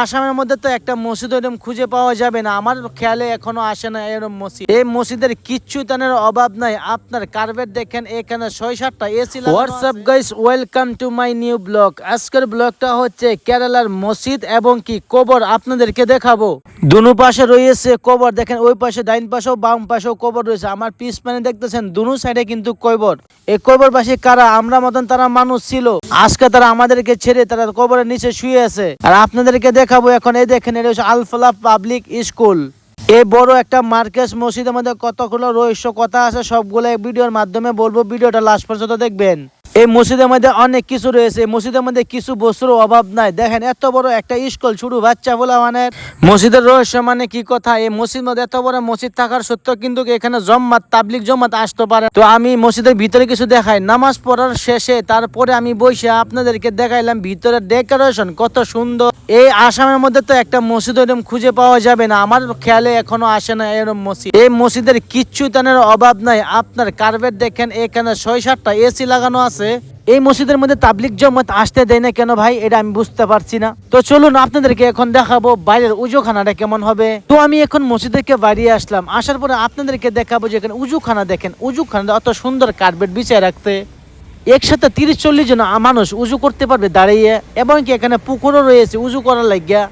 আসামের মধ্যে তো একটা মসজিদ ওইরকম খুঁজে পাওয়া যাবে না। আমার খেয়ালে এখনও আসে না এরকম মসজিদ। এই মসজিদের কিচ্ছু তানের অভাব নাই। আপনার কার্পেট দেখেন এখানে ছয় সাতটা AC WhatsApp guys welcome to my new blog আজকের ব্লগটা হচ্ছে কেরালার মসজিদ এবং কি কবর আপনাদেরকে দেখাবো। দুনো পাশে রয়েছে কবর দেখেন ওই পাশে ডাইন পাশেও বাম পাশেও কবর রয়েছে। আমার পিস মানে দেখতেছেন দুনো সাইডে কিন্তু কবর। এই কবর পাশে কারা? আমরা মতন তারা মানুষ ছিল। আজকে তারা আমাদেরকে ছেড়ে তারা কবরের নিচে শুয়ে আছে। আর আপনাদেরকে দেখাবো এখন। এই দেখেন, এটা হচ্ছে আলফলা পাবলিক স্কুল। এই বড় একটা মার্কেস মসজিদের মধ্যে কতগুলো রহস্য কথা আছে, সবগুলো ভিডিওর মাধ্যমে বলব। ভিডিওটা লাস্ট পর্যন্ত দেখবেন। এই মসজিদের মধ্যে অনেক কিছু রয়েছে। মসজিদের মধ্যে কিছু বস্তুর অভাব নাই। দেখেন, এত বড় একটা স্কুল শুরু বাচ্চা বলা মানে। মসজিদের রহস্য মানে কি কথা? এই মসজিদ মধ্যে এত বড় মসজিদ থাকার সত্ত্বেও কিন্তু এখানে জম্মাত তাবলিক জম্মাত আসতে পারে। তো আমি মসজিদের ভিতরে কিছু দেখাই। নামাজ পড়ার শেষে তারপরে আমি বসে আপনাদেরকে দেখাইলাম ভিতরের ডেকোরেশন, কত সুন্দর। এই আসামের মধ্যে তো একটা মসজিদ ওইরকম খুঁজে পাওয়া যাবে না। আমার খেয়ালে এখনও আসে না এরকম মসজিদ। এই মসজিদের কিচ্ছু তানের অভাব নাই। আপনার কার্পেট দেখেন, এখানে ছয় সাতটা এসি লাগানো আছে। এই মসজিদের মধ্যে তাবলিক জমাত আসতে দেয় না কেন ভাই? এটা আমি বুঝতে পারছি না। তো চলুন, আপনাদেরকে এখন দেখাবো বাইরের উজুখানাটা কেমন হবে। তো আমি এখন মসজিদ থেকে বাড়িয়ে আসলাম। আসার পরে আপনাদেরকে দেখাবো যে এখানে উজুখানা দেখেন। উজুখানা অত সুন্দর কার্পেট বিছায় রাখতে। একসাথে তিরিশ চল্লিশ জন মানুষ উজু করতে পারবে দাঁড়িয়ে। এবং কি এখানে পুকুরও রয়েছে উজু করার লাগিয়া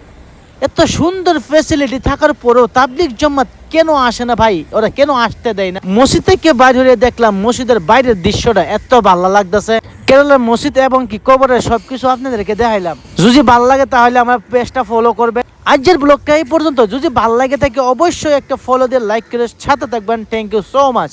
এত সুন্দর ফেসিলিটি থাকার পরেও তাবলিক জমাত কেন আসে না ভাই? ওরা কেন আসতে দেয় না? মসজিদ থেকে বাইরে হয়ে দেখলাম মসজিদের বাইরের দৃশ্যটা এত ভালো লাগতেছে। কেরলের মসজিদ এবং কি কবরের সবকিছু আপনাদেরকে দেখাইলাম। যদি ভালো লাগে তাহলে আমার পেজটা ফলো করবে আজকের ব্লগটা এই পর্যন্ত। যদি ভালো লাগে থাকে অবশ্যই একটা ফলো দিয়ে লাইক করে সাথে থাকবেন। Thank you so much